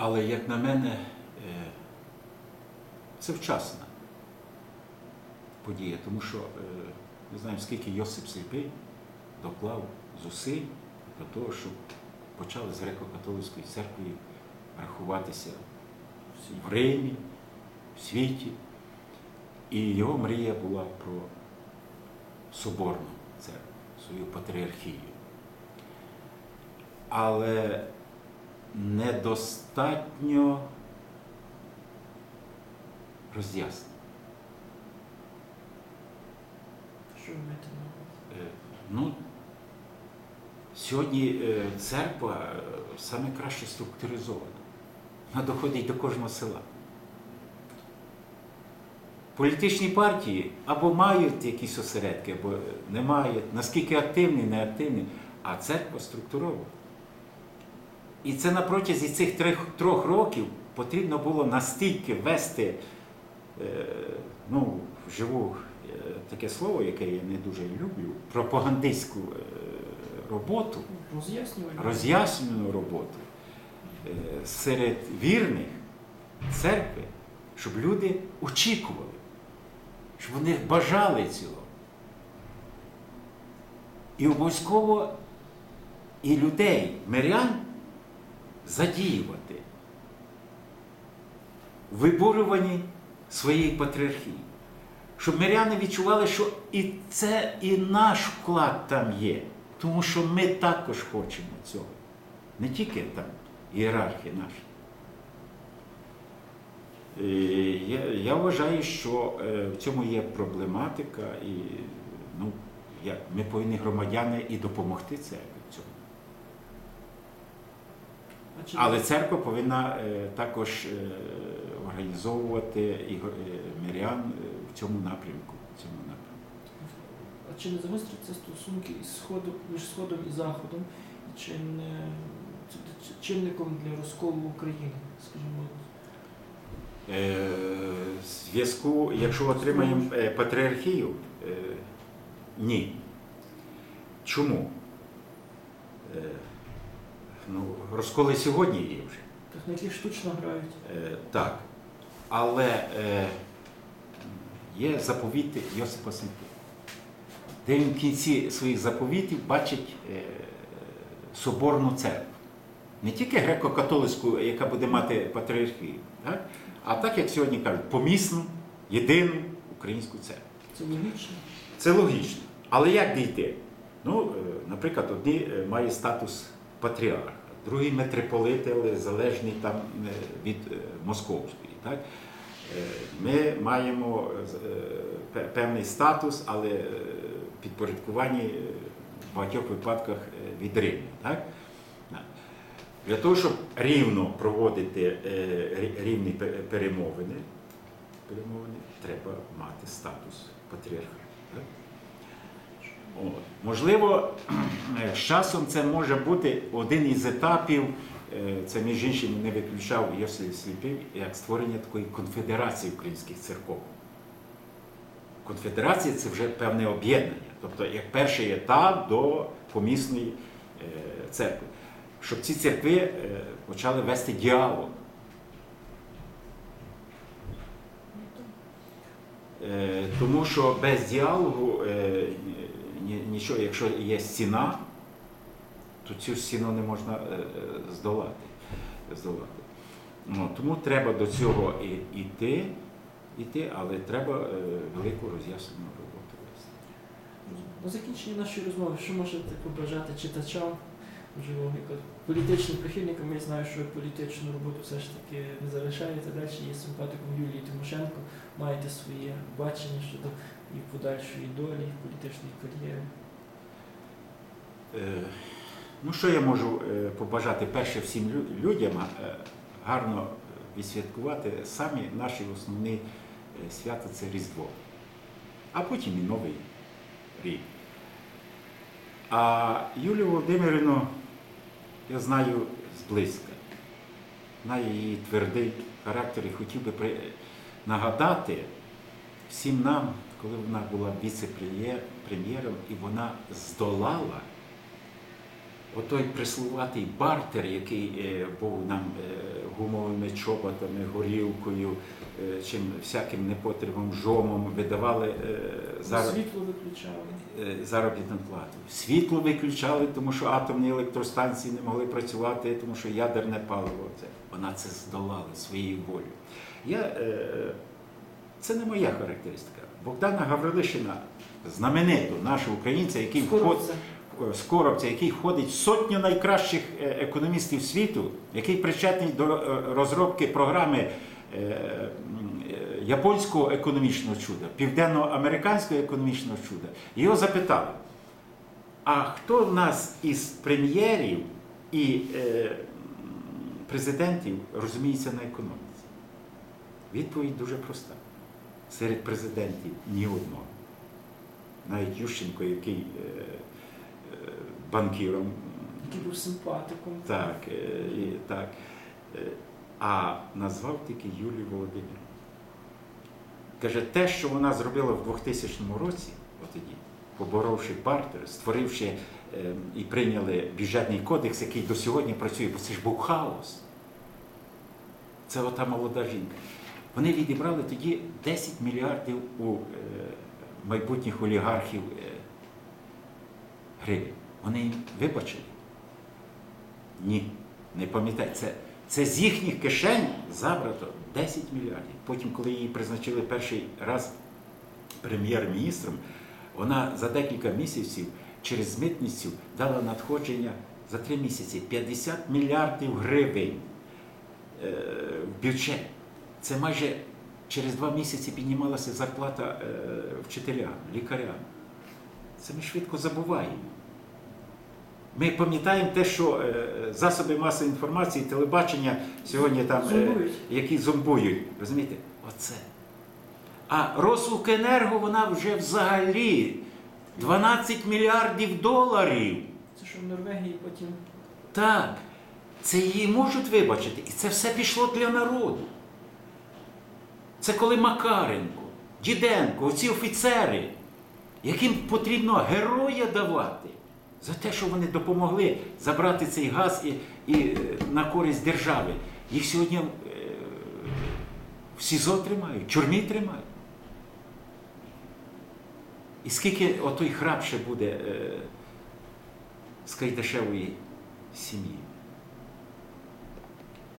Але, як на мене, е, це вчасна подія, тому що е, ми знаємо, скільки Йосип Сліпий доклав зусиль до того, щоб почали з греко-католицькою церквою рахуватися в Римі, в світі. І його мрія була про соборну церкву, свою патріархію. Але недостатньо роз'яснень. Що ви маєте на увазі? Е, Ну, сьогодні е, церква е, саме краще структуризована. Вона доходить до кожного села. Політичні партії або мають якісь осередки, або не мають, наскільки активні, не активні, а церква структурована. І це на протязі цих трьох, трьох років потрібно було настільки ввести е, ну, вживу е, таке слово, яке я не дуже люблю, пропагандистську е, роботу, роз'яснювальну роботу е, серед вірних церкви, щоб люди очікували, щоб вони бажали цього. І обов'язково і людей, мирян задіювати виборюванні своєї патріархії. Щоб миряни відчували, що і це і наш вклад там є. Тому що ми також хочемо цього. Не тільки там ієрархи наші. Е, Я, я вважаю, що е, в цьому є проблематика, і ну, як, ми повинні громадяни і допомогти церкві в цьому. Але церква повинна е, також е, організовувати і е, мирян в цьому напрямку. В цьому напрямку. А чи не загостряться стосунки із Сходом, між Сходом і Заходом? Чи не чинником для розколу України? Скажімо, зв'язку, якщо отримаємо патріархію, ні. Чому? Ну, розколи сьогодні є вже. так на які штучно грають? Е, так. Але е, є заповіти Йосипа Сміту, де він в кінці своїх заповітів бачить е, соборну церкву. Не тільки греко-католицьку, яка буде мати патріархію, так? а так, як сьогодні кажуть, помісну, єдину українську церкву. Це логічно. Це логічно. Але як дійти? Ну, е, наприклад, одні е, мають статус патріарха, другий митрополит, але залежний там е, від е, московської. Так? Е, Ми маємо певний статус, але підпорядкувані в багатьох випадках від Риму. Так? Для того, щоб рівно проводити рівні перемовини, перемовини, треба мати статус патріарха. Можливо, е, з часом це може бути один із етапів, е, це між іншим не виключав Йосиф Сліпий, як створення такої конфедерації українських церков. Конфедерація це вже певне об'єднання, тобто як перший етап до помісної е, церкви. Щоб ці церкви почали вести діалог. Тому що без діалогу нічого, якщо є стіна, то цю стіну не можна е, е, здолати. здолати. Ну, тому треба до цього і іти, іти, але треба е, велику роз'яснену роботу вести. На закінчення нашої розмови, що можете побажати читачам, можливо, як політичним прихильникам, я знаю, що політичну роботу все ж таки не залишаєте далі, є симпатиком Юлії Тимошенко, маєте своє бачення щодо її подальшої долі, політичної кар'єри. Е, Ну, що я можу е, побажати перше всім людям е, гарно відсвяткувати самі наші основні свята це Різдво, а потім і Новий рік. А Юлію Володимирівну я знаю зблизька, знаю її твердий характер і хотів би нагадати всім нам, коли вона була віце-прем'єром і вона здолала отой прислуватий бартер, який е, був нам е, гумовими чоботами, горілкою, е, чим всяким непотребом, жомом, видавали е, зараз Світло виключали. заробітну плату. Світло виключали, тому що атомні електростанції не могли працювати, тому що ядерне паливо. Це, вона це здолала своєю волею. Я, це не моя характеристика. Богдана Гаврилишина, знамениту нашого українця, який Скоро входить це. з Коробця, який входить в сотню найкращих е, економістів світу, який причетний до е, розробки програми е, е, японського економічного чуда, південноамериканського економічного чуда. Його запитали: а хто в нас із прем'єрів і е, президентів розуміється на економіці? Відповідь дуже проста. Серед президентів ні одного. Навіть Ющенко, який е, е, банкіром, Який був симпатиком. так, е, і, так, е, а назвав тільки Юлію Володимирівну. Каже, те, що вона зробила в 2000 році, от тоді, поборовши бартер, створивши е, і прийняли бюджетний кодекс, який до сьогодні працює, бо це ж був хаос. Це ота молода жінка. Вони відібрали тоді 10 мільярдів у майбутніх олігархів гривень. Вони їм вибачили? Ні, не пам'ятаю. Це, це з їхніх кишень забрато 10 мільярдів. Потім, коли її призначили перший раз прем'єр-міністром, вона за декілька місяців через митницю дала надходження за три місяці 50 мільярдів гривень е, в бюджет. Це майже через два місяці піднімалася зарплата е, вчителям, лікарям. Це ми швидко забуваємо. Ми пам'ятаємо те, що е, засоби масової інформації, телебачення сьогодні там, е, Зомбують. які зомбують. Розумієте? Оце. А Росукенерго вона вже взагалі 12 мільярдів доларів. Це що в Норвегії потім Так, це її можуть вибачити. І це все пішло для народу. Це коли Макаренко, Діденко, оці офіцери, яким потрібно героя давати за те, що вони допомогли забрати цей газ і, і е, на користь держави. Їх сьогодні е, в СІЗО тримають, в тюрмі тримають. І скільки отой храп ще буде е, з Кайдашевої сім'ї?